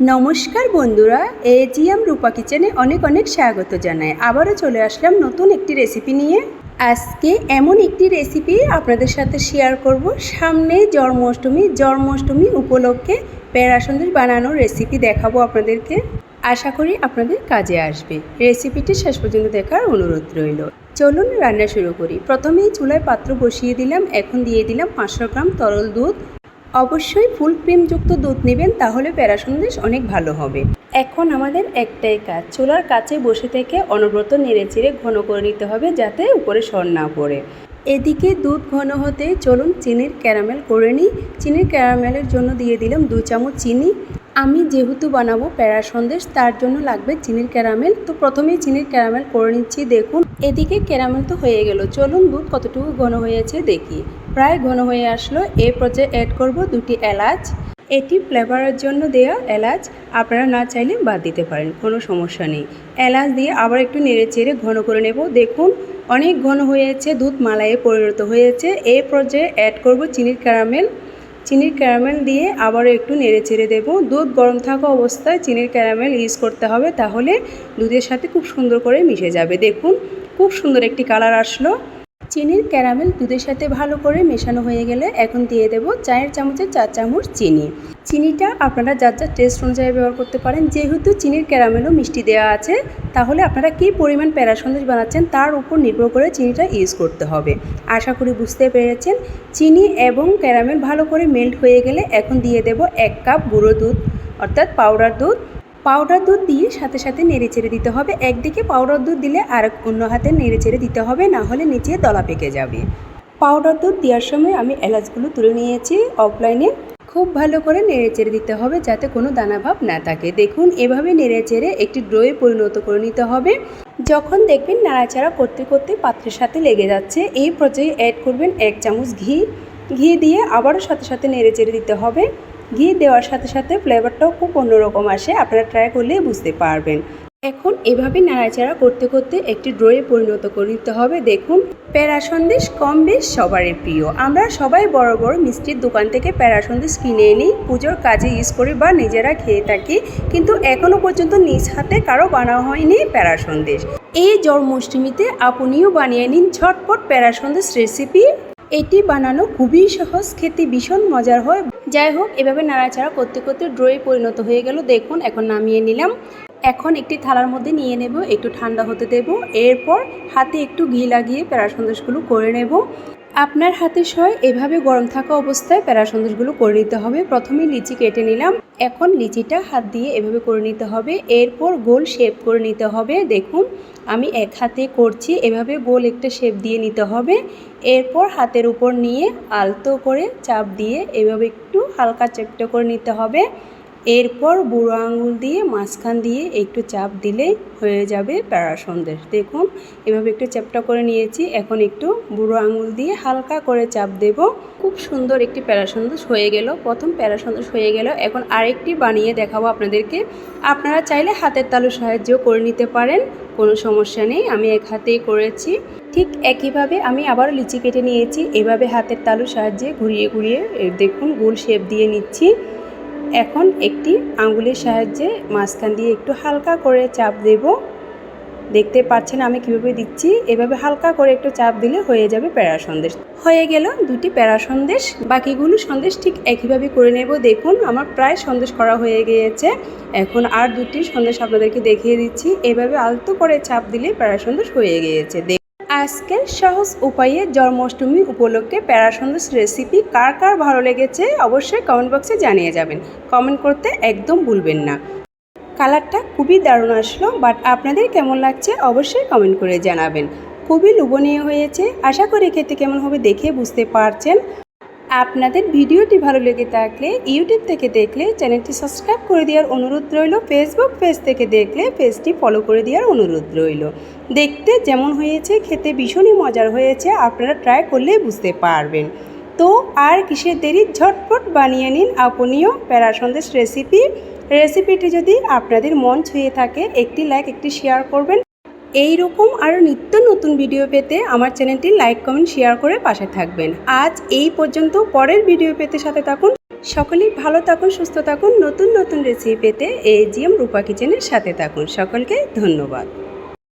নমস্কার বন্ধুরা এজিএম রূপা কিচেনে অনেক অনেক স্বাগত জানাই। আবারও চলে আসলাম নতুন একটি রেসিপি নিয়ে। আজকে এমন একটি রেসিপি আপনাদের সাথে শেয়ার করব। সামনে জন্মাষ্টমী জন্মাষ্টমী উপলক্ষে পেড়া সন্দেশ বানানোর রেসিপি দেখাবো আপনাদেরকে। আশা করি আপনাদের কাজে আসবে। রেসিপিটি শেষ পর্যন্ত দেখার অনুরোধ রইল। চলুন রান্না শুরু করি। প্রথমেই চুলায় পাত্র বসিয়ে দিলাম। এখন দিয়ে দিলাম পাঁচশো গ্রাম তরল দুধ। অবশ্যই ফুল ক্রিমযুক্ত দুধ নেবেন, তাহলে প্যারা সন্দেশ অনেক ভালো হবে। এখন আমাদের একটাই কাজ, চুলার কাছে বসে থেকে অনবরত নেড়ে চেড়ে ঘন করে নিতে হবে যাতে উপরে সর না পড়ে। এদিকে দুধ ঘন হতে চলুন চিনির ক্যারামেল করে নিই। চিনির ক্যারামেলের জন্য দিয়ে দিলাম দু চামচ চিনি। আমি যেহেতু বানাবো প্যারা সন্দেশ, তার জন্য লাগবে চিনির ক্যারামেল। তো প্রথমেই চিনির ক্যারামেল করে নিচ্ছি, দেখুন। এদিকে ক্যারামেল তো হয়ে গেল, চলুন দুধ কতটুকু ঘন হয়েছে দেখি। প্রায় ঘন হয়ে আসলো। এ পর্যায়ে অ্যাড করব দুটি এলাচ। এটি ফ্লেভারের জন্য দেওয়া এলাচ। আপনারা না চাইলে বাদ দিতে পারেন, কোনো সমস্যা নেই। এলাচ দিয়ে আবার একটু নেড়ে চেড়ে ঘন করে নেব। দেখুন, অনেক ঘন হয়েছে, দুধ মালাইয়ে পরিণত হয়েছে। এই পর্যায়ে অ্যাড করব চিনির ক্যারামেল চিনির ক্যারামেল দিয়ে আবারও একটু নেড়ে চেড়ে দেবো। দুধ গরম থাকা অবস্থায় চিনির ক্যারামেল ইউজ করতে হবে, তাহলে দুধের সাথে খুব সুন্দর করে মিশে যাবে। দেখুন, খুব সুন্দর একটি কালার আসলো। চিনির ক্যারামেল দুধের সাথে ভালো করে মেশানো হয়ে গেলে এখন দিয়ে দেব চায়ের চামচের চার চামচ চিনি। চিনিটা আপনারা যার যার টেস্ট অনুযায়ী ব্যবহার করতে পারেন, যেহেতু চিনির ক্যারামেলও মিষ্টি দেওয়া আছে, তাহলে আপনারা কী পরিমাণ প্যারা সন্দেশ বানাচ্ছেন তার উপর নির্ভর করে চিনিটা ইউজ করতে হবে। আশা করি বুঝতে পেরেছেন। চিনি এবং ক্যারামেল ভালো করে মেল্ট হয়ে গেলে এখন দিয়ে দেব এক কাপ গুঁড়ো দুধ, অর্থাৎ পাউডার দুধ পাউডার দুধ দিয়ে সাথে সাথে নেড়ে চেড়ে দিতে হবে। একদিকে পাউডার দুধ দিলে আর অন্য হাতে নেড়ে চেড়ে দিতে হবে, না হলে নিচে দলা পেকে যাবে। পাউডার দুধ দেওয়ার সময় আমি এলাচগুলো তুলে নিয়েছি অফলাইনে খুব ভালো করে নেড়ে চেড়ে দিতে হবে যাতে কোনো দানাভাব না থাকে। দেখুন, এভাবে নেড়ে চেড়ে একটি ড্রয়ে পরিণত করে নিতে হবে। যখন দেখবেন নাড়াচাড়া করতে করতে পাত্রের সাথে লেগে যাচ্ছে, এই পর্যায়ে অ্যাড করবেন এক চামচ ঘি। ঘি দিয়ে আবারও সাথে সাথে নেড়ে চেড়ে দিতে হবে। ঘি দেওয়ার সাথে সাথে ফ্লেভারটাও খুব অন্যরকম আসে, আপনারা ট্রাই করলে বুঝতে পারবেন। এখন এভাবে নাড়াচাড়া করতে করতে একটি ড্রয়ে পরিণত করে নিতে হবে। দেখুন, প্যারা সন্দেশ কম বেশ সবারই প্রিয়। আমরা সবাই বড় বড় মিষ্টির দোকান থেকে প্যারা সন্দেশ কিনে নিই পুজোর কাজে ইউজ করি বা নিজেরা খেয়ে থাকি, কিন্তু এখনও পর্যন্ত নিজ হাতে কারও বানানো হয়নি প্যারা সন্দেশ। এই জন্মাষ্টমীতে আপনিও বানিয়ে নিন ঝটপট প্যারা সন্দেশ রেসিপি এটি বানানো খুবই সহজ, খেতে ভীষণ মজার হয়। যাই হোক, এভাবে নাড়াচাড়া করতে করতে ড্রয়ে পরিণত হয়ে গেল। দেখুন, এখন নামিয়ে নিলাম। এখন একটি থালার মধ্যে নিয়ে নেব, একটু ঠান্ডা হতে দেব। এরপর হাতে একটু ঘি লাগিয়ে প্যারা সন্দেশগুলো করে নেব। আপনার হাতে সয় এভাবে গরম থাকা অবস্থায় প্যারা সন্দেশগুলো করে নিতে হবে। প্রথমে লিচি কেটে নিলাম। এখন লিচিটা হাত দিয়ে এভাবে করে নিতে হবে। এরপর গোল শেপ করে নিতে হবে। দেখুন, আমি এক হাতে করছি, এভাবে গোল একটা শেপ দিয়ে নিতে হবে। এরপর হাতের উপর নিয়ে আলতো করে চাপ দিয়ে এভাবে একটু হালকা চেপটা করে নিতে হবে। এরপর বুড়ো আঙুল দিয়ে মাঝখান দিয়ে একটু চাপ দিলেই হয়ে যাবে প্যারা সন্দেশ দেখুন, এভাবে একটু চ্যাপটা করে নিয়েছি। এখন একটু বুড়ো আঙুল দিয়ে হালকা করে চাপ দেব। খুব সুন্দর একটি প্যারা সন্দেশ হয়ে গেল। প্রথম প্যারা সন্দেশ হয়ে গেল। এখন আরেকটি বানিয়ে দেখাবো আপনাদেরকে। আপনারা চাইলে হাতের তালু সাহায্যও করে নিতে পারেন। কোনো সমস্যা নেই, আমি এক হাতেই করেছি। ঠিক একইভাবে আমি আবার লিচি কেটে নিয়েছি। এভাবে হাতের তালুর সাহায্যে ঘুরিয়ে ঘুরিয়ে দেখুন, গোল শেপ দিয়ে নিচ্ছি। এখন একটি আঙ্গুলের সাহায্যে মাঝখান দিয়ে একটু হালকা করে চাপ দেব। দেখতে পাচ্ছেন আমি কীভাবে দিচ্ছি? এভাবে হালকা করে একটু চাপ দিলে হয়ে যাবে প্যারা সন্দেশ হয়ে গেল দুটি প্যারা সন্দেশ বাকিগুলো সন্দেশ ঠিক একইভাবে করে নেব। দেখুন, আমার প্রায় সন্দেশ করা হয়ে গিয়েছে। এখন আর দুটি সন্দেশ আপনাদেরকে দেখিয়ে দিচ্ছি। এভাবে আলতো করে চাপ দিলে প্যারা সন্দেশ হয়ে গিয়েছে। আজকের সহজ উপায়ে জন্মাষ্টমী উপলক্ষে প্যারা সন্দেশ রেসিপি কার কার ভালো লেগেছে অবশ্যই কমেন্ট বক্সে জানিয়ে যাবেন। কমেন্ট করতে একদম ভুলবেন না। কালারটা খুবই দারুণ আসলো বাট আপনাদের কেমন লাগছে অবশ্যই কমেন্ট করে জানাবেন। খুবই লোভনীয় হয়েছে, আশা করি খেতে কেমন হবে দেখে বুঝতে পারছেন। আপনাদের ভিডিওটি ভালো লেগে থাকলে ইউটিউব থেকে দেখলে চ্যানেলটি সাবস্ক্রাইব করে দেওয়ার অনুরোধ রইল। ফেসবুক পেজ থেকে দেখলে পেজটি ফলো করে দেওয়ার অনুরোধ রইল। দেখতে যেমন হয়েছে, খেতে ভীষণই মজার হয়েছে, আপনারা ট্রাই করলে বুঝতে পারবেন। তো আর কিসের দেরি? ঝটপট বানিয়ে নিন আপনিও প্যারা সন্দেশ রেসিপি রেসিপিটি যদি আপনাদের মন ছুঁয়ে থাকে, একটি লাইক একটি শেয়ার করবেন। এই রকম আরও নিত্য নতুন ভিডিও পেতে আমার চ্যানেলটি লাইক কমেন্ট শেয়ার করে পাশে থাকবেন। আজ এই পর্যন্ত, পরের ভিডিও পেতে সাথে থাকুন। সকলেই ভালো থাকুন, সুস্থ থাকুন। নতুন নতুন রেসিপি পেতে এজিএম রূপা কিচেনের সাথে থাকুন। সকলকে ধন্যবাদ।